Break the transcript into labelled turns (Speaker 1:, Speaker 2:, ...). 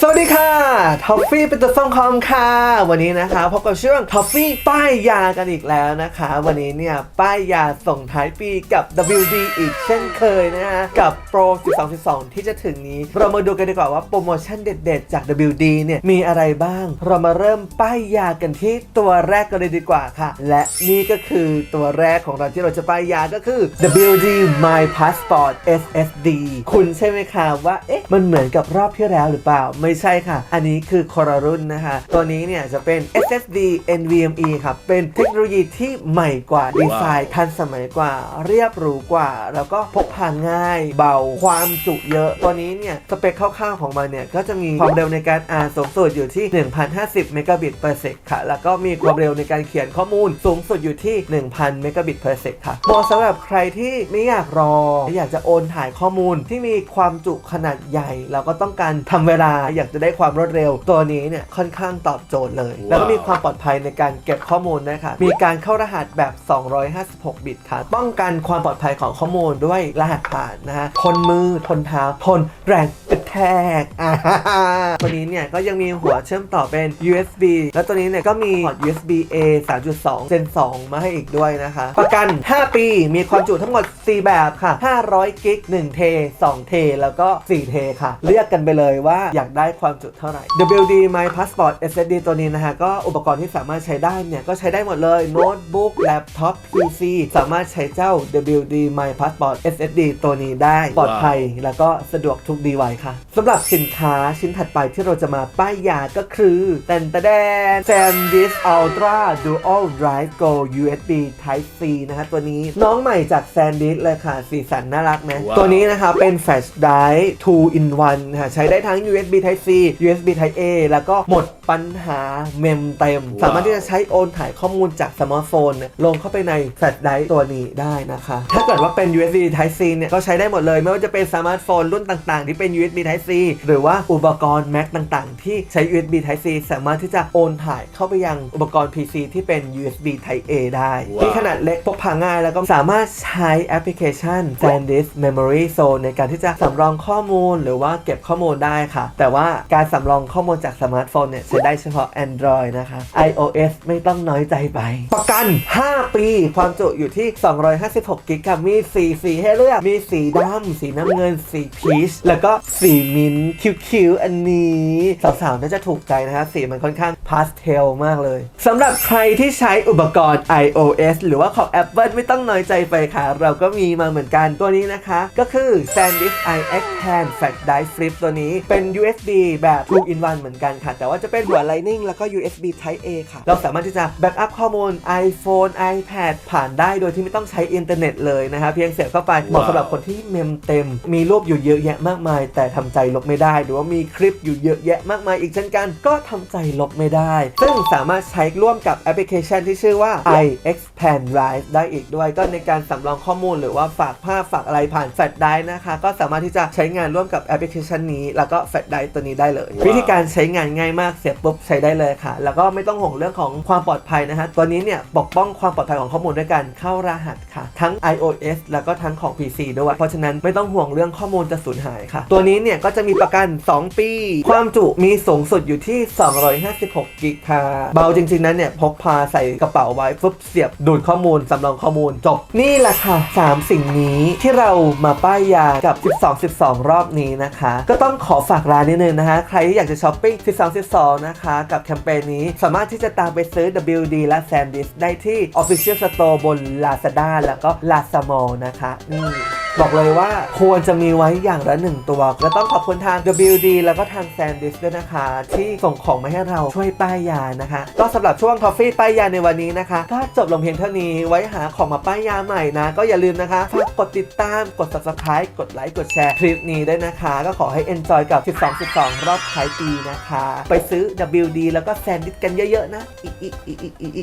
Speaker 1: สวัสดีค่ะท็อฟฟี่เป็นตัวส้มคอมค่ะ วันนี้นะคะพบกับช่วงท็อฟฟี่ป้ายยากันอีกแล้วนะคะ วันนี้เนี่ย ป้ายยาส่งท้ายปีกับ WD อีกเช่นเคยนะฮะ กับโปร 12 12 ที่จะถึงนี้ เรามาดูกันดีกว่าว่าโปรโมชั่นเด็ดๆ จาก WD เนี่ย มีอะไรบ้าง เรามาเริ่มป้ายยากันที่ตัวแรกกันเลยดีกว่าค่ะ และนี่ก็คือตัวแรกของเราที่เราจะป้ายยาก็คือ WD My Passport SSD คุณใช่ไหมคะว่าเอ๊ะมันเหมือนกับรอบที่แล้วหรือเปล่าไม่ใช่ค่ะ อันนี้คือคนละรุ่นนะคะ ตัวนี้เนี่ยจะเป็น SSD NVMe ครับเป็นเทคโนโลยีที่ใหม่กว่าดีไซน์ทันสมัยกว่า เรียบหรูกว่า แล้วก็พกพาง่าย เบาความจุเยอะตัวนี้เนี่ยสเปคคร่าวๆของมันเนี่ยก็จะมีความเร็วในการอ่านสูงสุดอยู่ที่ 1,050เมกะบิต per sec ค่ะ แล้วก็มีความเร็วในการเขียนข้อมูลสูงสุดอยู่ที่ 1,000เมกะบิต per sec ค่ะเหมาะสำหรับใครที่ไม่อยากรอ อยากจะโอนถ่ายข้อมูลที่มีความจุขนาดใหญ่แล้วก็ต้องการทำเวลาอยากจะได้ความรวดเร็ว ตัวนี้เนี่ยค่อนข้างตอบโจทย์เลย แล้วก็มีความปลอดภัยในการเก็บข้อมูลนะคะมีการเข้ารหัสแบบ 256 บิตค่ะป้องกันความปลอดภัยของข้อมูลด้วยรหัสผ่านนะฮะทนมือทนเท้าทนแรง กระแทกตัวนี้เนี่ยก็ยังมีหัวเชื่อมต่อเป็น USB แล้วตัวนี้เนี่ยก็มีพอร์ต USB A 3.2 Gen 2 มาให้อีกด้วยนะคะ ประกัน 5 ปี มีความจุทั้งหมด 4 แบบค่ะ 500 กิก 1 เท 2 เท แล้วก็ 4 เทค่ะ เลือกกันไปเลยว่าอยากได้ความจุเท่าไหร่ WD My Passport SSD ตัวนี้นะคะก็อุปกรณ์ที่สามารถใช้ได้เนี่ย ก็ใช้ได้หมดเลย โน้ตบุ๊ก แล็ปท็อป PC สามารถใช้เจ้า WD My Passport SSD ตัวนี้ได้ ปลอดภัย แล้วก็สะดวกทุกดีไวค่ะสำหรับสินค้าชิ้นถัดไปที่เราจะมาป้ายยาก็คือแตนตะแดน SanDisk Ultra Dual Drive Go USB Type C นะคะตัวนี้น้องใหม่จาก SanDisk เลยค่ะ สีสันน่ารักนะ
Speaker 2: ว้าว
Speaker 1: ตัวนี้นะคะเป็น Flash Drive 2 in 1นะคะใช้ได้ทั้ง USB Type C USB Type A แล้วก็หมดปัญหาเมมเต็ม
Speaker 2: ว้าว
Speaker 1: สามารถที่จะใช้โอนถ่ายข้อมูลจากสมาร์ทโฟนเนี่ยลงเข้าไปใน Flash Drive ตัวนี้ได้นะคะ ถ้าเกิดว่าเป็น USB Type C เนี่ยก็ใช้ได้หมดเลย ไม่ว่าจะเป็นสมาร์ทโฟนรุ่นต่างๆ ที่เป็น USB Type C หรือว่าอุปกรณ์ Mac ต่างๆ ที่ใช้ USB Type C สามารถที่จะโอนถ่ายเข้าไปยังอุปกรณ์ PC ที่เป็น USB Type A ได้
Speaker 2: ว้าว
Speaker 1: ที่ขนาดเล็กพกพาง่ายแล้วก็สามารถใช้แอปพลิเคชัน SanDisk Memory Zone ในการที่จะสำรองข้อมูลหรือว่าเก็บข้อมูลได้ค่ะ แต่ว่าการสำรองข้อมูลจากสมาร์ทโฟนเนี่ยใช้ได้เฉพาะ Android นะคะ iOS ไม่ต้องน้อยใจไป ประกัน 5 ปี ความจุอยู่ที่ 256กิกะมีสีสีให้เลือก มีสีดำสีน้ำเงิน สีพีช แล้วก็สีมิ้นท์คิ้วๆอันนี้ สาวๆน่าจะถูกใจนะคะสีมันค่อนข้าง พาสเทลมากเลยสำหรับใครที่ใช้อุปกรณ์ iOS หรือว่าของ Apple ไม่ต้องน้อยใจไปค่ะ เราก็มีมาเหมือนกันตัวนี้นะคะ ก็คือ SanDisk iX Pan Flash Drive Flip ตัวนี้เป็น USB แบบ 2 in 1เหมือนกันค่ะ แต่ว่าจะเป็นหัว Lightning แล้วก็ USB Type A ค่ะ เราสามารถที่จะแบ็กอัพข้อมูล iPhone iPad ผ่านได้โดยที่ไม่ต้องใช้อินเทอร์เน็ตเลยนะคะเพียงเสียบเข้าไปเหมาะสำหรับคนที่เมมเต็ม มีรูปอยู่เยอะแยะมากมาย แต่ทำใจลบไม่ได้ หรือว่ามีคลิปอยู่เยอะแยะมากมายอีกเช่นกัน ก็ทำใจลบไม่ได้ซึ่งสามารถใช้ร่วมกับแอปพลิเคชันที่ชื่อว่า iXpand Drive ได้อีกด้วย ก็ในการสำรองข้อมูลหรือว่าฝากภาพฝากอะไรผ่านแฟลชไดร์นะคะ ก็สามารถที่จะใช้งานร่วมกับแอปพลิเคชันนี้ แล้วก็แฟลชไดร์ตัวนี้ได้เลย
Speaker 2: ว้าว
Speaker 1: วิธีการใช้งานง่ายมากเสียบปุ๊บใช้ได้เลยค่ะ แล้วก็ไม่ต้องห่วงเรื่องของความปลอดภัยนะฮะตัวนี้เนี่ยปกป้องความปลอดภัยของข้อมูลด้วยการเข้ารหัสค่ะ ทั้ง iOS แล้วก็ทั้งของ PC ด้วย เพราะฉะนั้นไม่ต้องห่วงเรื่องข้อมูลจะสูญหายค่ะ ตัวนี้เนี่ยก็จะมีประกัน 2 ปี ความจุมีสูงสุดอยู่ที่ 256กิกะเบาจริง ๆ นั้นเนี่ยพกพาใส่กระเป๋าไว้ปุ๊บเสียบดูดข้อมูลสำรองข้อมูลจบนี่แหละค่ะ 3 สิ่งนี้ที่เรามาป้ายยากับ 12 12 รอบนี้นะคะ ก็ต้องขอฝากร้านนิดนึงนะคะ ใครที่อยากจะช้อปปิ้ง 12 12 นะคะ กับแคมเปญนี้สามารถที่จะตามไปซื้อ WD และ SanDisk ได้ที่ Official Store บน Lazada แล้วก็ Lazamall นะคะนี่ บอกเลยว่าควรจะมีไว้อย่างละหนึ่งตัวก็ต้องขอบคุณทาง WD แล้วก็ทาง SanDisk ด้วยนะคะ ที่ส่งของมาให้เราช่วยป้ายยานะคะ ก็สำหรับช่วง Coffee ป้ายยาในวันนี้นะคะก็จบลงเพียงเท่านี้ไว้หาของมาป้ายยาใหม่นะ ก็อย่าลืมนะคะฝากกดติดตามกด Subscribe กดไลค์กดแชร์คลิปนี้ด้วยนะคะ ก็ขอให้ enjoy กับ 12 12 รอบท้ายปีนะคะ ไปซื้อ WD แล้วก็ SanDisk กันเยอะๆนะอีอีอีอีอี